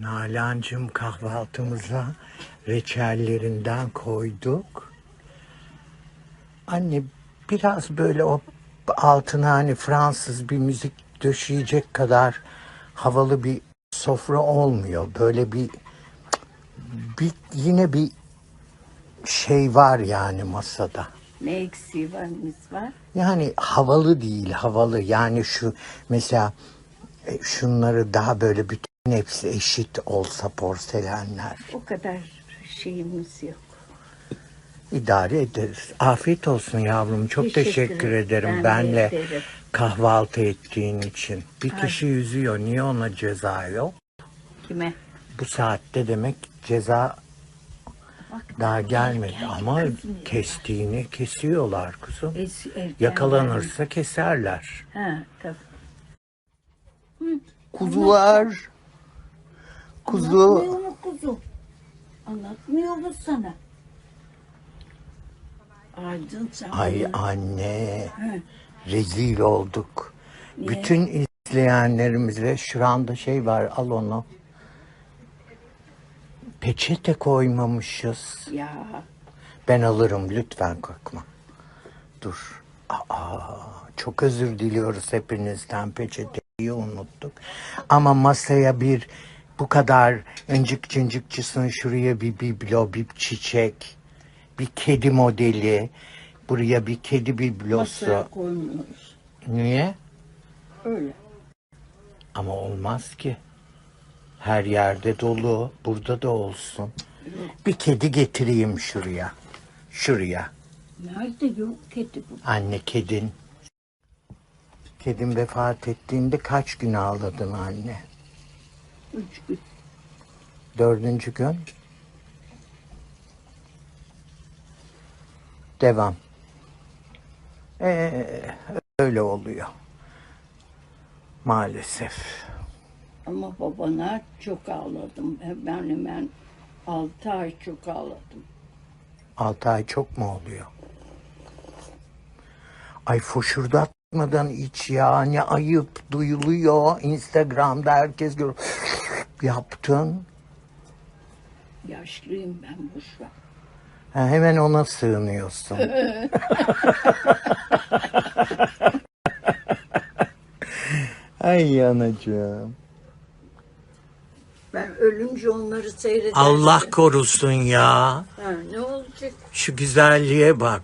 Nalan'cığım kahvaltımıza reçellerinden koyduk. Anne biraz böyle o altına hani Fransız bir müzik döşeyecek kadar havalı bir sofra olmuyor. Böyle bir, bir yine bir şey var yani masada. Ne eksiği varımız var? Yani havalı değil havalı yani şu mesela e, şunları daha böyle bütün hepsi eşit olsa porselenler O kadar şeyimiz yok. idare ederiz. Afiyet olsun yavrum çok teşekkür, Teşekkür ederim. Ben benle ederim. kahvaltı ettiğin için. Bir kişi yüzüyor niye ona ceza yok? Kime? Bu saatte demek ceza Bak, daha gelmedi gel ama kızım ya. kestiğini kesiyorlar kuzum. Es- Yakalanırsa keserler. verdim. Ha tabii. Kuzular. Kuzu. Anlatmıyor mu kuzu? Anlatmıyor mu sana? Aydın sen Ay anne. He. Rezil olduk. Niye? Bütün izleyenlerimize şu anda şey var al onu. Peçete koymamışız. Ya Ben alırım lütfen korkma. Dur. Aa, çok özür diliyoruz hepinizden peçeteyi unuttuk. Ama masaya bir bu kadar incik cincikçisini şuraya bir biblo, bir çiçek, bir kedi modeli, buraya bir kedi biblosu. masaya koymuyoruz. Niye? Öyle. Ama olmaz ki. Her yerde dolu, burada da olsun. Bir kedi getireyim şuraya. Şuraya. Nerede yok kedi bu? Anne kedin. Kedin vefat ettiğinde kaç gün ağladın anne? Üç gün. Dördüncü gün. Devam. Ee, öyle oluyor. Maalesef. Ama babana çok ağladım. Ben hemen altı ay çok ağladım. Altı ay çok mu oluyor? Ay foşurdatmadan iç ya. Ne ayıp duyuluyor. Instagram'da herkes gör. Yaptın. Yaşlıyım ben ver. Ha, hemen ona sığınıyorsun. Ay anacığım. Ben ölünce onları seyrederim. Allah korusun ya. Ha, ne olacak? Şu güzelliğe bak.